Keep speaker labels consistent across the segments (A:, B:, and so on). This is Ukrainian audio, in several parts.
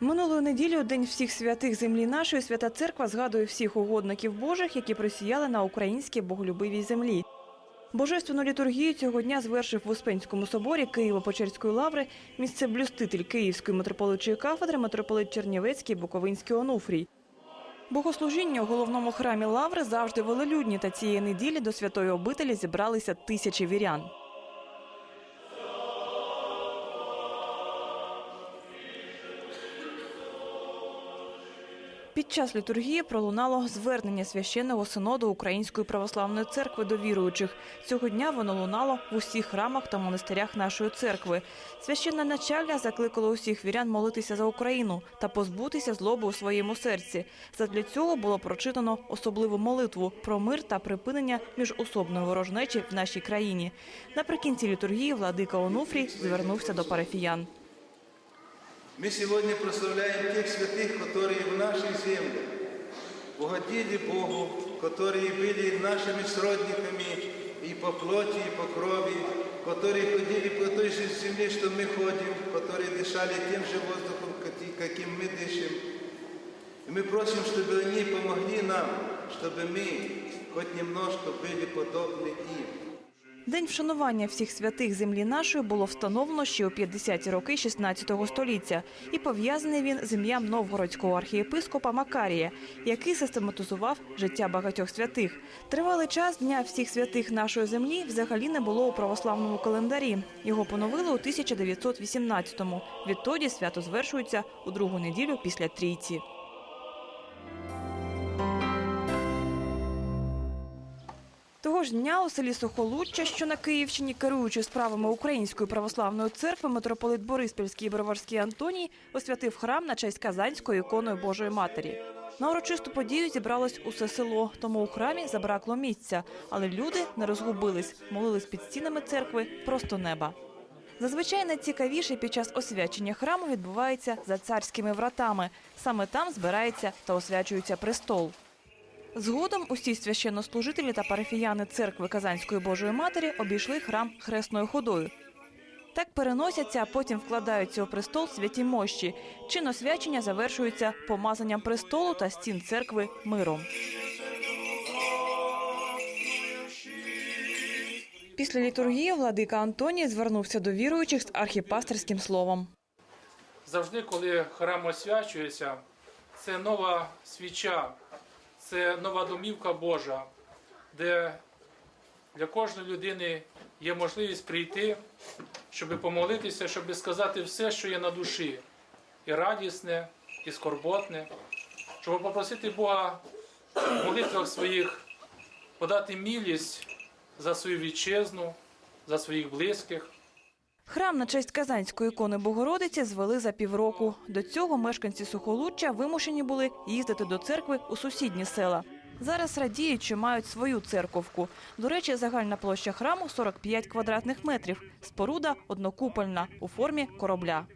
A: Минулої неділі, у День всіх святих землі нашої, Свята Церква згадує всіх угодників Божих, які просіяли на українській боголюбивій землі. Божественну літургію цього дня звершив в Успенському соборі Києво-Печерської лаври місцеблюститель Київської митрополитчої кафедри митрополит Чернівецький Буковинський Онуфрій. Богослужіння у головному храмі лаври завжди велелюдні, та цієї неділі до святої обителі зібралися тисячі вірян. Під час літургії пролунало звернення священного синоду Української православної церкви до віруючих. Цього дня воно лунало в усіх храмах та монастирях нашої церкви. Священне начальня закликало усіх вірян молитися за Україну та позбутися злоби у своєму серці. Задля цього було прочитано особливу молитву про мир та припинення міжособної ворожнечі в нашій країні. Наприкінці літургії владика Онуфрій звернувся до парафіян.
B: Мы сегодня прославляем тех святых, которые в нашей земле угодили Богу, которые были нашими сродниками и по плоти, и по крови, которые ходили по той же земле, что мы ходим, которые дышали тем же воздухом, каки- каким мы дышим. И мы просим, чтобы они помогли нам, чтобы мы хоть немножко были подобны им.
A: День вшанування всіх святих землі нашої було встановлено ще у 50-ті роки 16 століття, і пов'язаний він з ім'ям новгородського архієпископа Макарія, який систематизував життя багатьох святих. Тривалий час Дня всіх святих нашої землі взагалі не було у православному календарі. Його поновили у 1918-му. Відтоді свято звершується у другу неділю після трійці. Того ж дня у селі Сухолуччя, що на Київщині, керуючи справами Української православної церкви, митрополит Бориспільський і Броварський Антоній освятив храм на честь Казанської ікони Божої Матері. На урочисту подію зібралось усе село, тому у храмі забракло місця, але люди не розгубились, молились під стінами церкви просто неба. Зазвичай найцікавіше під час освячення храму відбувається за царськими вратами. Саме там збирається та освячується престол. Згодом усі священнослужителі та парафіяни церкви Казанської Божої Матері обійшли храм хресною ходою. Так переносяться, а потім вкладаються у престол святі мощі. Чин освячення завершується помазанням престолу та стін церкви миром. Після літургії владика Антоній звернувся до віруючих з архіпастерським словом.
C: Завжди, коли храм освячується, це нова свіча, це нова домівка Божа, де для кожної людини є можливість прийти, щоб помолитися, щоб сказати все, що є на душі, і радісне, і скорботне, щоб попросити Бога в молитвах своїх подати милість за свою вітчизну, за своїх близьких.
A: Храм на честь Казанської ікони Богородиці звели за півроку. До цього мешканці Сухолуччя вимушені були їздити до церкви у сусідні села. Зараз радіють, що мають свою церковку. До речі, загальна площа храму 45 квадратних метрів. Споруда однокупольна у формі коробля.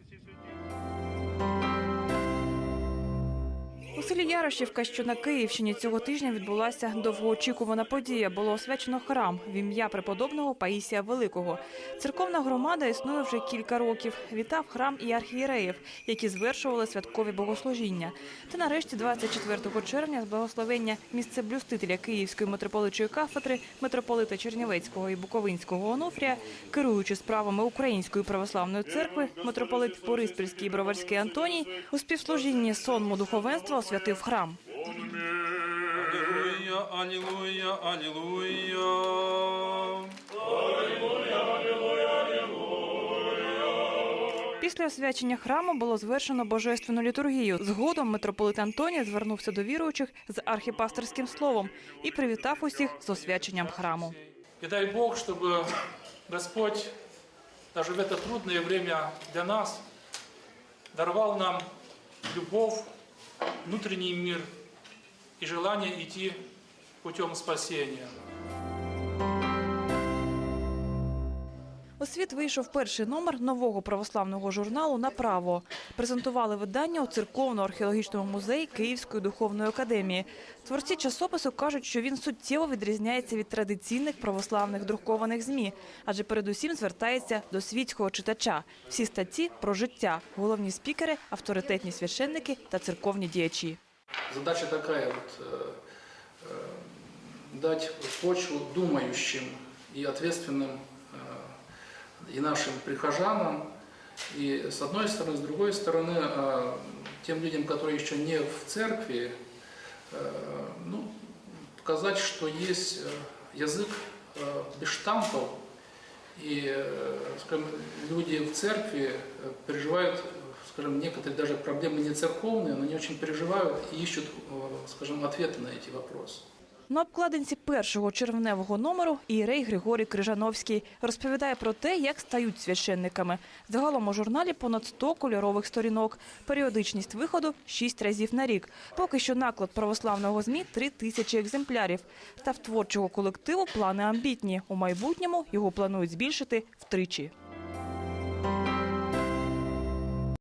A: У селі Ярошівка, що на Київщині, цього тижня відбулася довгоочікувана подія. Було освячено храм в ім'я преподобного Паїсія Великого. Церковна громада існує вже кілька років. Вітав храм і архієреїв, які звершували святкові богослужіння. Та нарешті, 24 червня, з благословення місцеблюстителя Київської митрополитчої кафедри, митрополита Чернівецького і Буковинського Онуфрія, керуючи справами Української православної церкви, митрополит Бориспільський і Броварський Антоній у співслужінні сонму духовенства освятив храм.
D: Аллилуйя, аллилуйя, аллилуйя.
A: Після освячення храму було звершено божественну літургію. Згодом митрополит Антоній звернувся до віруючих з архіпастерським словом і привітав усіх з освяченням храму.
C: И дай Бог, чтобы Господь даже в это трудное время для нас даровал нам любовь, внутренний мир и желание идти путем спасения.
A: У світ вийшов перший номер нового православного журналу «Направо». Презентували видання у церковно-археологічному музеї Київської духовної академії. Творці часопису кажуть, що він суттєво відрізняється від традиційних православних друкованих ЗМІ, адже передусім звертається до світського читача. Всі статті про життя, головні спікери, авторитетні священники та церковні діячі.
C: Задача такая вот, э, э, дать почву думающим и ответственным э, и нашим прихожанам, и с одной стороны, с другой стороны, э, тем людям, которые еще не в церкви, э, ну, показать, что есть э, язык без штампов, и, скажем, люди в церкви переживают, скажем, некоторые даже проблемы не церковные, но они очень переживают и ищут, скажем, ответы на эти вопросы.
A: На обкладинці першого червневого номеру ієрей Григорій Крижановський розповідає про те, як стають священниками. Загалом у журналі понад 100 кольорових сторінок. Періодичність виходу – 6 разів на рік. Поки що наклад православного ЗМІ – 3 тисячі екземплярів. Та в творчого колективу плани амбітні. У майбутньому його планують збільшити втричі.